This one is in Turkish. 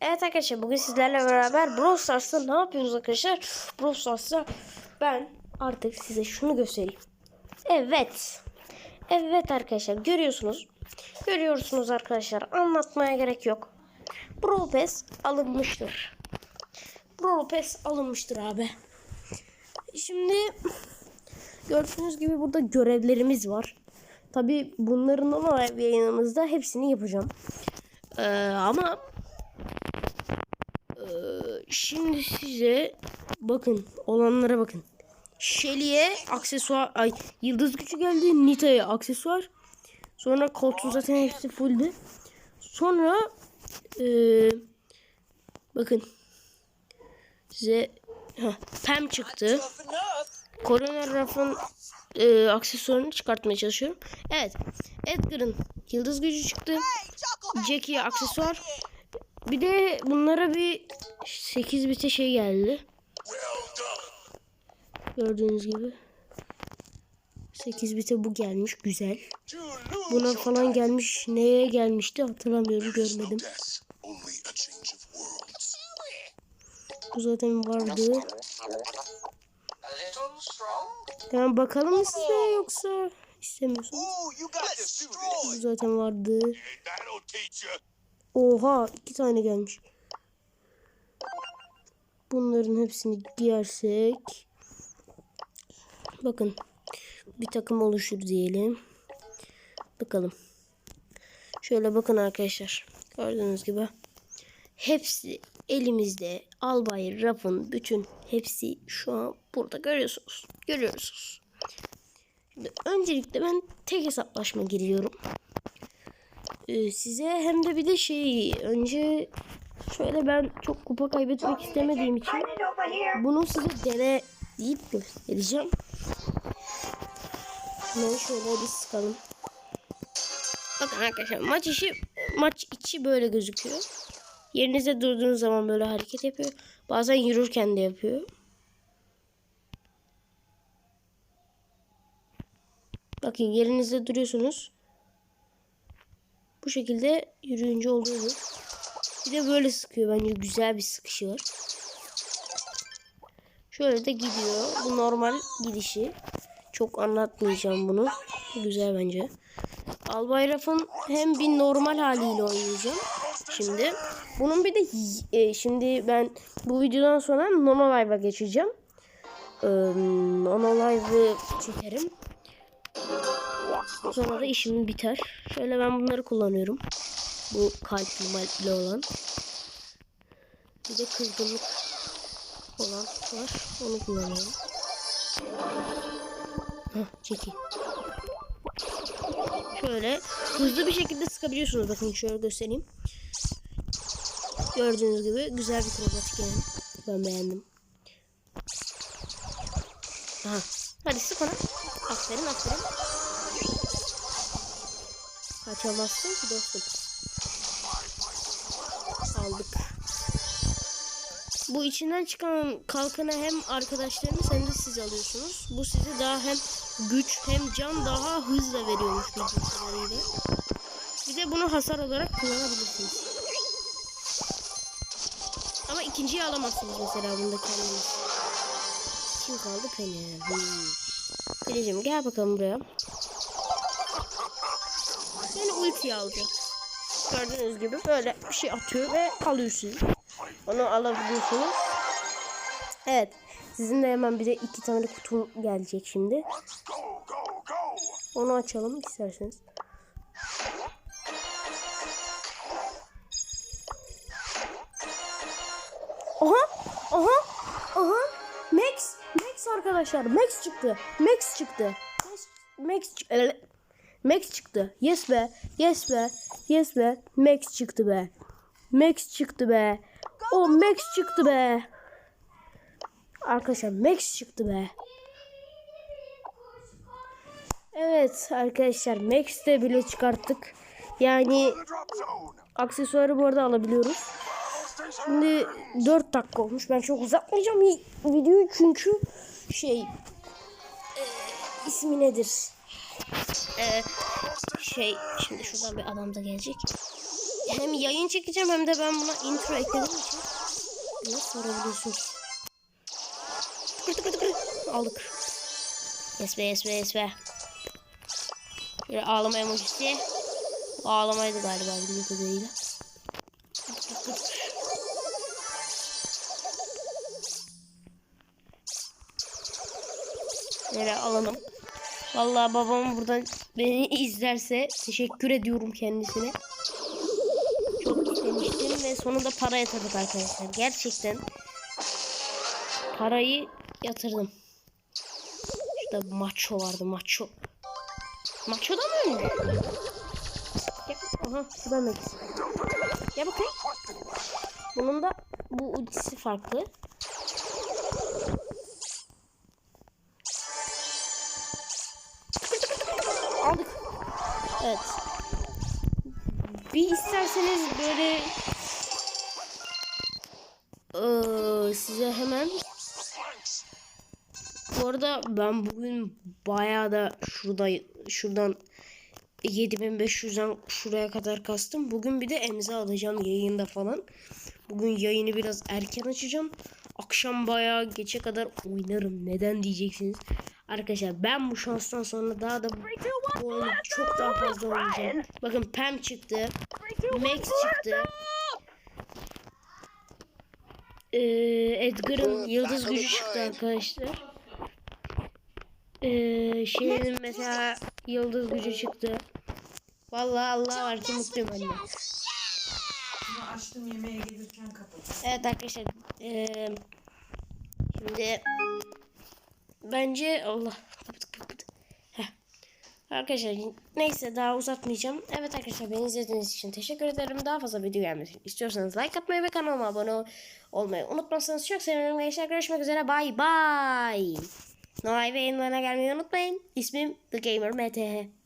Evet arkadaşlar bugün sizlerle beraber Brawl Stars'ta ne yapıyoruz arkadaşlar? Brawl Stars'ta ben artık size şunu göstereyim. Evet. Evet arkadaşlar görüyorsunuz. Görüyorsunuz arkadaşlar anlatmaya gerek yok. Brawl Pass alınmıştır. Brawl Pass alınmıştır abi. Şimdi gördüğünüz gibi burada görevlerimiz var. Tabi bunların ama yayınımızda hepsini yapacağım. Ee, ama şimdi size bakın olanlara bakın. Shelly'e aksesuar ay yıldız gücü geldi. Nita'ya aksesuar. Sonra koltuğun zaten hepsi fulldü. Sonra ee, bakın size heh, Pam çıktı. Korona rafın e, aksesuarını çıkartmaya çalışıyorum. Evet. Edgar'ın yıldız gücü çıktı. Jackie'ye aksesuar. Bir de bunlara bir 8 bite şey geldi. Gördüğünüz gibi. 8 bite bu gelmiş. Güzel. Buna falan gelmiş. Neye gelmişti hatırlamıyorum. Görmedim. Bu zaten vardı. Hemen bakalım mı size yoksa istemiyorsunuz. Bu zaten vardı. Oha iki tane gelmiş. Bunların hepsini giyersek bakın bir takım oluşur diyelim. Bakalım. Şöyle bakın arkadaşlar. Gördüğünüz gibi hepsi elimizde. Albay, Raf'ın bütün hepsi şu an burada görüyorsunuz. Görüyorsunuz. Şimdi öncelikle ben tek hesaplaşma giriyorum. Ee, size hem de bir de şey önce şöyle ben çok kupa kaybetmek istemediğim için bunu size dene deyip göstereceğim. Ben şöyle bir sıkalım. Bakın arkadaşlar maç içi maç içi böyle gözüküyor. Yerinizde durduğunuz zaman böyle hareket yapıyor. Bazen yürürken de yapıyor. Bakın yerinizde duruyorsunuz. Bu şekilde yürüyünce oluyor. Bir de böyle sıkıyor bence güzel bir sıkışı var. Şöyle de gidiyor. Bu normal gidişi. Çok anlatmayacağım bunu. Güzel bence. Albay Raf'ın hem bir normal haliyle oynayacağım. Şimdi. Bunun bir de e, şimdi ben bu videodan sonra Nono Live'a geçeceğim. Ee, Nono çekerim. Sonra da işim biter. Şöyle ben bunları kullanıyorum. Bu kalpli malpli olan. Bir de kızgınlık olan var. Onu kullanıyorum. Heh, çeki. Şöyle hızlı bir şekilde sıkabiliyorsunuz. Bakın şöyle göstereyim. Gördüğünüz gibi güzel bir kromatik yani. Ben beğendim. Aha. Hadi sık ona. Aferin aferin. Kaçamazsın ki dostum. Bu içinden çıkan kalkanı hem arkadaşlarınız hem de siz alıyorsunuz. Bu size daha hem güç hem can daha hızla veriyormuş bildiğim. Bir de bunu hasar olarak kullanabilirsiniz. Ama ikinciyi alamazsınız mesela bunda kendiniz. Kim kaldı? Penny. Hmm. Penny'cim gel bakalım buraya. Seni ultiye alacak. Gördüğünüz gibi böyle bir şey atıyor ve alıyorsunuz. Onu alabiliyorsunuz. Evet. Sizin de hemen bir de iki tane kutu gelecek şimdi. Onu açalım isterseniz. Aha! Aha! Aha! Max! Max arkadaşlar. Max çıktı. Max çıktı. Max, Max, Max çıktı. Yes be. Yes be. Yes be. Max çıktı be. Max çıktı be. O Max çıktı be. Arkadaşlar Max çıktı be. Evet arkadaşlar Max de bile çıkarttık. Yani aksesuarı bu arada alabiliyoruz. Şimdi 4 dakika olmuş. Ben çok uzatmayacağım vi- videoyu çünkü şey e, ismi nedir? E, şey şimdi şuradan bir adam da gelecek. Hem yayın çekeceğim hem de ben buna intro eklediğim için biraz sorabiliyorsunuz. Tıkır tıkır tıkır. Aldık. Yes be yes be yes be. Bir ağlama emojisi. Ağlamaydı galiba bildiğim kadarıyla. Böyle alalım. Vallahi babam buradan beni izlerse teşekkür ediyorum kendisine. Ve sonunda para yatırdık arkadaşlar. Gerçekten parayı yatırdım. Şurada maço vardı maço. Maço da mı öldü? Aha şu da Max. Gel bakayım. Bunun da bu ultisi farklı. Aldık. Evet. Bir isterseniz böyle Ee, size hemen bu arada ben bugün bayağı da şurada şuradan 7500'den şuraya kadar kastım. Bugün bir de emza alacağım yayında falan. Bugün yayını biraz erken açacağım. Akşam bayağı geçe kadar oynarım. Neden diyeceksiniz. Arkadaşlar ben bu şanstan sonra daha da bu oyunu çok daha fazla oynayacağım. Bakın Pam çıktı. Max çıktı. Ee, Edgar'ın yıldız gücü çıktı arkadaşlar. Ee, şeyin mesela yıldız gücü çıktı. Vallahi Allah var ki mutluyum anne. Bunu açtım yemeğe gelirken kapadım. Evet arkadaşlar. eee, şimdi bence Allah. Arkadaşlar neyse daha uzatmayacağım. Evet arkadaşlar beni izlediğiniz için teşekkür ederim. Daha fazla video gelmesini istiyorsanız like atmayı ve kanalıma abone olmayı unutmazsanız çok sevinirim. Gençler görüşmek üzere. Bay bay. Noay ve yayınlarına gelmeyi unutmayın. İsmim The Gamer MTH.